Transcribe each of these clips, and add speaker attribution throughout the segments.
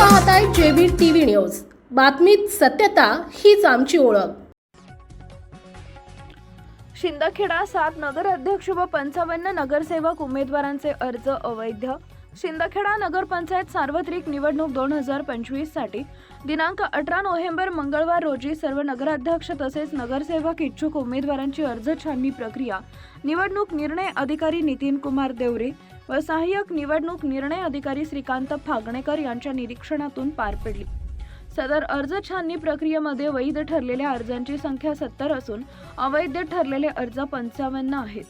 Speaker 1: पाहताय JB TV news. बातमीत सत्यता हीच आमची ओळख.
Speaker 2: शिंदखेडा सात नगराध्यक्ष व पंचावन्न नगरसेवक उमेदवारांचे अर्ज अवैध. शिंदखेडा नगरपंचायत सार्वत्रिक निवडणूक दोन हजार पंचवीससाठी दिनांक अठरा नोव्हेंबर मंगळवार रोजी सर्व नगराध्यक्ष तसेच नगरसेवक इच्छुक उमेदवारांची अर्ज छाननी प्रक्रिया. निवडणूक निर्णय अधिकारी नितीन कुमार देवरे व सहाय्यक निवडणूक निर्णय अधिकारी श्रीकांत फागणेकर यांच्या निरीक्षणातून पार पडली. सदर अर्ज छाननी प्रक्रियेमध्ये वैध ठरलेल्या अर्जांची संख्या सत्तर असून अवैध ठरलेले अर्ज पंचावन्न आहेत.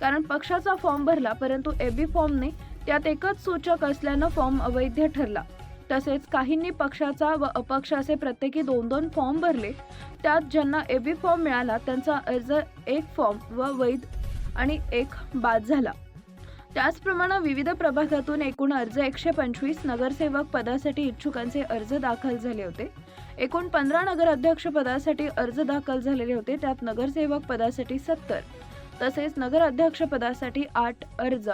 Speaker 2: कारण पक्षाचा फॉर्म भरला परंतु एबी फॉर्मने त्यात एकच सूचक असल्यानं फॉर्म अवैध ठरला. तसेच काहींनी पक्षाचा व अपक्षाचे प्रत्येकी दोन दोन फॉर्म भरले त्यात ज्यांना एबी फॉर्म मिळाला त्यांचा अर्ज एक फॉर्म व वैध आणि एक बाद झाला. त्याचप्रमाणे विविध प्रभागातून एकूण अर्ज एकशे पंचवीस नगरसेवक पदासाठी इच्छुकांचे अर्ज दाखल झाले होते. एकूण पंधरा नगराध्यक्ष पदासाठी अर्ज दाखल झालेले होते त्यात नगरसेवक पदासाठी सत्तर. तसेच नगराध्यक्ष पदासाठी आठ अर्ज.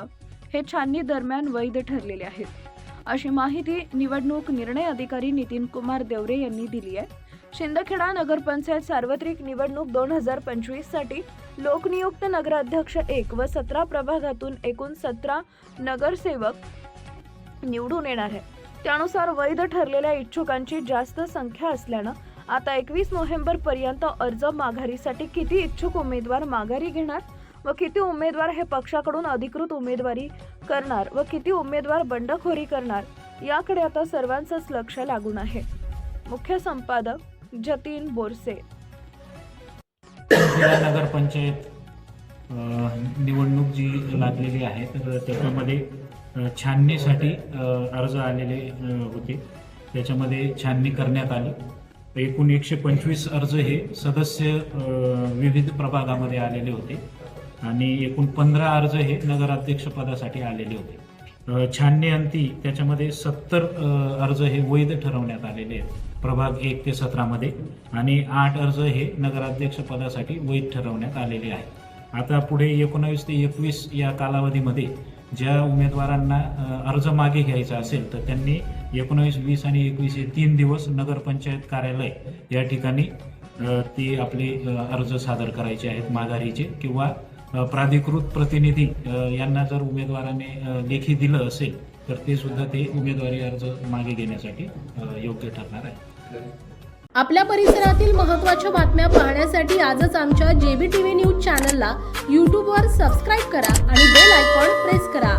Speaker 2: हे छाननी दरम्यान वैध ठरलेले आहेत. अशी माहिती निवडणूक निर्णय अधिकारी नितीन कुमार देवरे यांनी दिली आहे. शिंदखेडा नगरपंचायत सार्वत्रिक निवडणूक दोन हजार पंचवीससाठी लोकनियुक्त नगराध्यक्ष एक व सतरा प्रभागातून एकूण सतरा नगरसेवक निवडून येणार आहे त्यानुसार वैध ठरलेल्या इच्छुकांची जास्त संख्या असल्यानं आता एकवीस नोव्हेंबर पर्यंत अर्ज माघारीसाठी किती इच्छुक उमेदवार माघारी घेणार? व किती उमेदवार हे पक्षाकडून अधिकृत उमेदवारी करणार व किती उमेदवार बंडखोरी करणार याकडे आता सर्वांचंच लक्ष लागून आहे. मुख्य संपादक जतीन बोरसे.
Speaker 3: नगरपंचायत निवडणूक जी लागलेली आहे तर त्याच्यामध्ये छाननीसाठी अर्ज आलेले होते. त्याच्यामध्ये छाननी करण्यात आली. एकूण एकशे पंचवीस अर्ज हे सदस्य विविध प्रभागामध्ये आलेले होते. आणि एकूण पंधरा अर्ज हे नगराध्यक्षपदासाठी आलेले होते. अ, छाननी अंती त्याच्यामध्ये सत्तर अर्ज हे वैध ठरवण्यात आलेले आहेत. प्रभाग एक ते सतरामध्ये आणि आठ अर्ज हे नगराध्यक्षपदासाठी वैध ठरवण्यात आलेले आहेत. आता पुढे एकोणावीस ते एकवीस या कालावधीमध्ये ज्या उमेदवारांना अर्ज मागे घ्यायचा असेल तर त्यांनी एकोणावीस वीस आणि एकवीस हे तीन दिवस नगरपंचायत कार्यालय या ठिकाणी ती आपले अर्ज सादर करायचे आहेत माघारीचे किंवा प्राधिकृत प्रतिनिधी यांना जर उमेदवाराने लेखी दिलं असेल तर ते सुद्धा ते उमेदवारी अर्ज मागे घेण्यासाठी योग्य ठरणार आहे.
Speaker 1: आपल्या परिसरातील महत्त्वाच्या बातम्या पाहण्यासाठी आजच आमच्या जेबी टीव्ही न्यूज चॅनलला यूट्यूबवर सबस्क्राईब करा आणि बेल आयकॉन प्रेस करा.